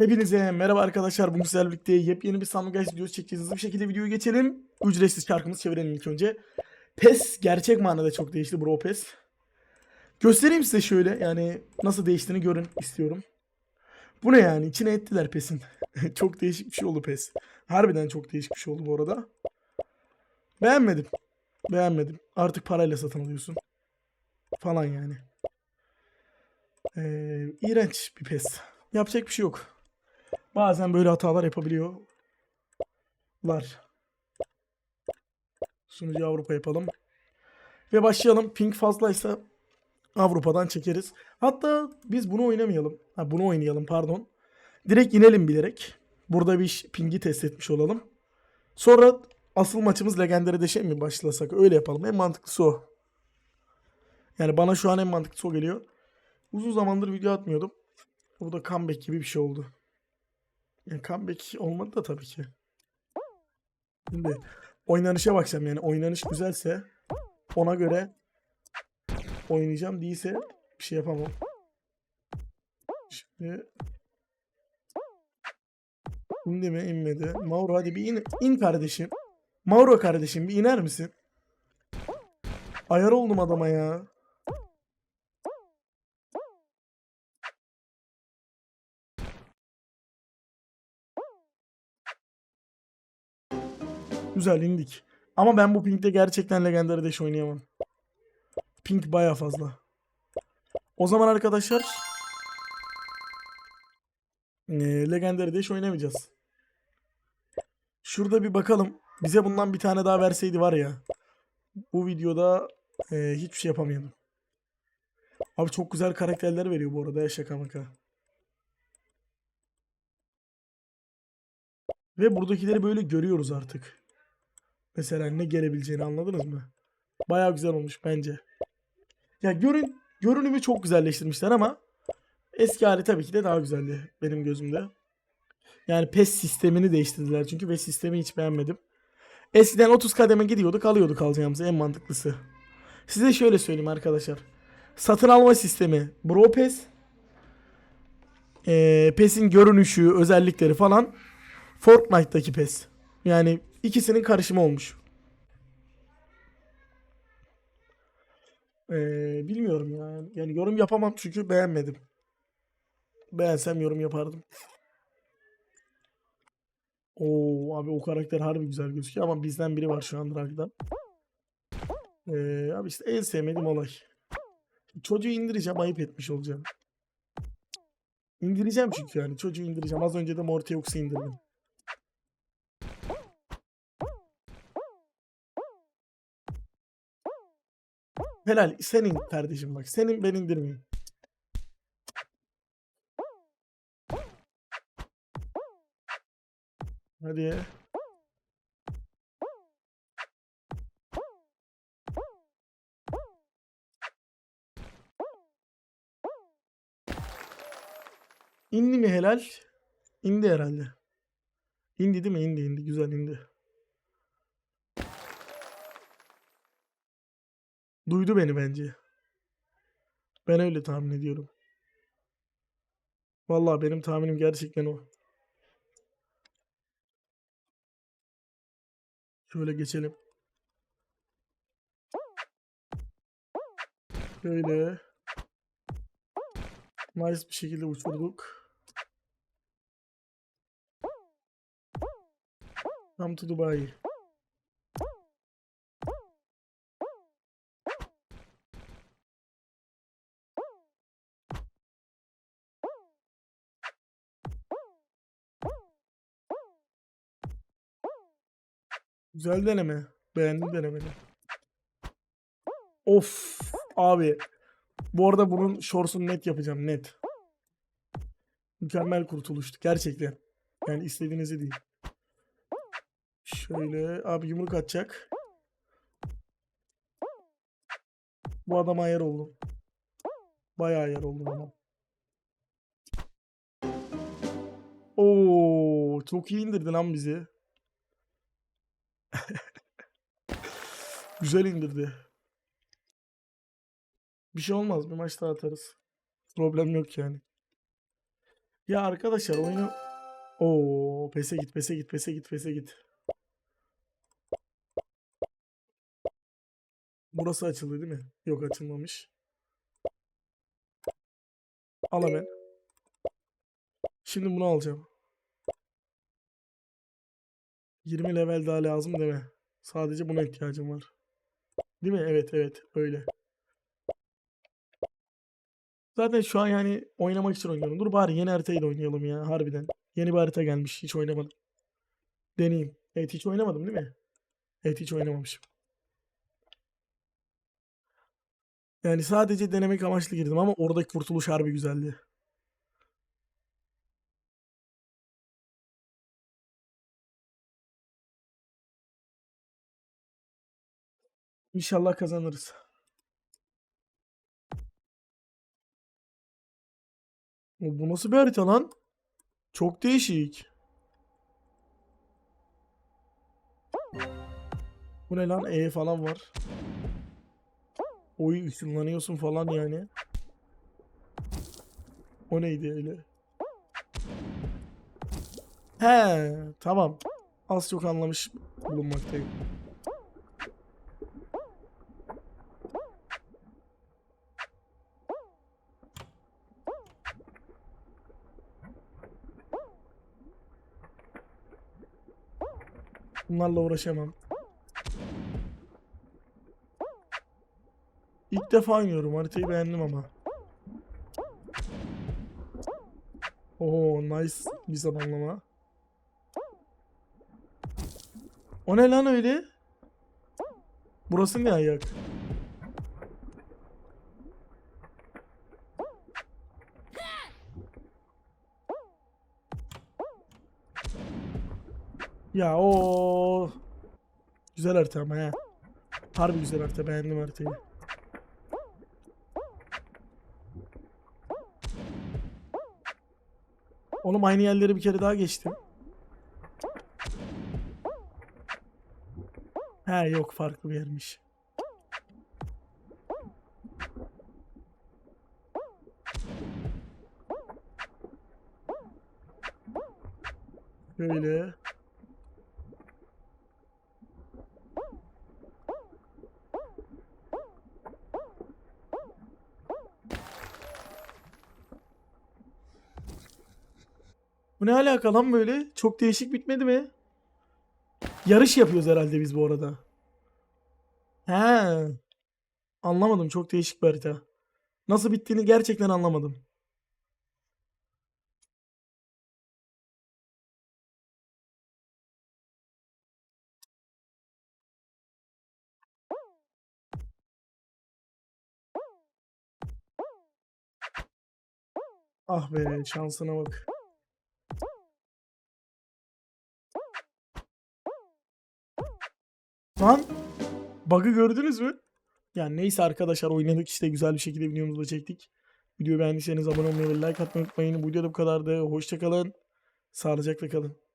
Hepinize merhaba arkadaşlar. Bugün sizlerle birlikte yepyeni bir Summer Guys videosu çekeceğiz. Hızlı bir şekilde videoyu geçelim. Ücretsiz şarkımızı çevirelim ilk önce. PES gerçek manada çok değişti bro PES. Göstereyim size şöyle yani nasıl değiştiğini görün istiyorum. Bu ne yani? İçine ettiler PES'in. çok değişik bir şey oldu PES. Harbiden çok değişik bir şey oldu bu arada. Beğenmedim. Beğenmedim. Artık parayla satın alıyorsun. Falan yani. Ee, iğrenç bir PES. Yapacak bir şey yok. Bazen böyle hatalar yapabiliyor. Var. Sunucu Avrupa yapalım. Ve başlayalım. Ping fazlaysa Avrupa'dan çekeriz. Hatta biz bunu oynamayalım. Ha bunu oynayalım pardon. Direkt inelim bilerek. Burada bir pingi test etmiş olalım. Sonra asıl maçımız Legendary Deşe mi başlasak? Öyle yapalım. En mantıklısı o. Yani bana şu an en mantıklısı o geliyor. Uzun zamandır video atmıyordum. Bu da comeback gibi bir şey oldu. Yani comeback olmadı da tabii ki. Şimdi oynanışa bakacağım yani. Oynanış güzelse ona göre oynayacağım. Değilse bir şey yapamam. Şimdi İndi mi? inmedi. Mauro hadi bir in, in kardeşim. Mauro kardeşim bir iner misin? Ayar oldum adama ya. Güzel indik. Ama ben bu pinkte gerçekten Legendary Dash oynayamam. Pink baya fazla. O zaman arkadaşlar eee, Legendary oynamayacağız. Şurada bir bakalım. Bize bundan bir tane daha verseydi var ya. Bu videoda eee, hiçbir şey yapamayalım. Abi çok güzel karakterler veriyor bu arada ya şaka maka. Ve buradakileri böyle görüyoruz artık. Mesela ne gelebileceğini anladınız mı? Baya güzel olmuş bence. Ya görün görünümü çok güzelleştirmişler ama eski hali tabii ki de daha güzeldi benim gözümde. Yani PES sistemini değiştirdiler çünkü ve sistemi hiç beğenmedim. Eskiden 30 kademe gidiyorduk alıyorduk alacağımızı en mantıklısı. Size şöyle söyleyeyim arkadaşlar. Satın alma sistemi Bro PES. Ee, PES'in görünüşü, özellikleri falan Fortnite'daki PES. Yani ikisinin karışımı olmuş. Ee, bilmiyorum ya. Yani yorum yapamam çünkü beğenmedim. Beğensem yorum yapardım. Oo abi o karakter harbi güzel gözüküyor ama bizden biri var şu an Drag'da. Ee, abi işte en sevmediğim olay. Çocuğu indireceğim ayıp etmiş olacağım. İndireceğim çünkü yani çocuğu indireceğim. Az önce de Mortiox'u indirdim. Helal senin kardeşim bak. Senin ben indirmeyeyim. Hadi. İndi mi helal? İndi herhalde. İndi değil mi? İndi indi. Güzel indi. Duydu beni bence. Ben öyle tahmin ediyorum. Vallahi benim tahminim gerçekten o. Şöyle geçelim. Böyle. Nice bir şekilde uçurduk. Come to Dubai. Güzel deneme. Beğendim denemeni. Of abi. Bu arada bunun shorts'unu net yapacağım net. Mükemmel kurtuluştu gerçekten. Yani istediğinizi değil. Şöyle abi yumruk atacak. Bu adama ayar oldum. Bayağı ayar oldum ama. Oo, çok iyi indirdin lan bizi. Güzel indirdi. Bir şey olmaz. Bir maç daha atarız. Problem yok yani. Ya arkadaşlar oyunu... Oo, pese git, pese git, pese git, pese git. Burası açıldı değil mi? Yok açılmamış. Al hemen. Şimdi bunu alacağım. 20 level daha lazım deme. Sadece buna ihtiyacım var. Değil mi? Evet evet öyle. Zaten şu an yani oynamak için oynuyorum. Dur bari yeni haritayı da oynayalım ya harbiden. Yeni bir harita gelmiş. Hiç oynamadım. Deneyeyim. Evet hiç oynamadım değil mi? Evet hiç oynamamışım. Yani sadece denemek amaçlı girdim ama oradaki kurtuluş harbi güzeldi. İnşallah kazanırız. Bu nasıl bir harita lan? Çok değişik. Bu ne lan? E falan var. Oy ışınlanıyorsun falan yani. O neydi öyle? He, tamam. Az çok anlamış bulunmaktayım. Bunlarla uğraşamam. İlk defa oynuyorum. Haritayı beğendim ama. Oo nice bir zamanlama. O ne lan öyle? Burası ne ayak? Ya o güzel harita ama he. Harbi güzel harita beğendim haritayı. Oğlum aynı yerleri bir kere daha geçtim. He yok farklı bir yermiş. Böyle. Bu ne alaka lan böyle? Çok değişik bitmedi mi? Yarış yapıyoruz herhalde biz bu arada. He. Anlamadım. Çok değişik bir harita. Nasıl bittiğini gerçekten anlamadım. Ah be şansına bak. Lan bug'ı gördünüz mü? Yani neyse arkadaşlar oynadık işte güzel bir şekilde videomuzu da çektik. Videoyu beğendiyseniz abone olmayı ve like atmayı unutmayın. Bu videoda bu kadardı. Hoşçakalın. Sağlıcakla kalın.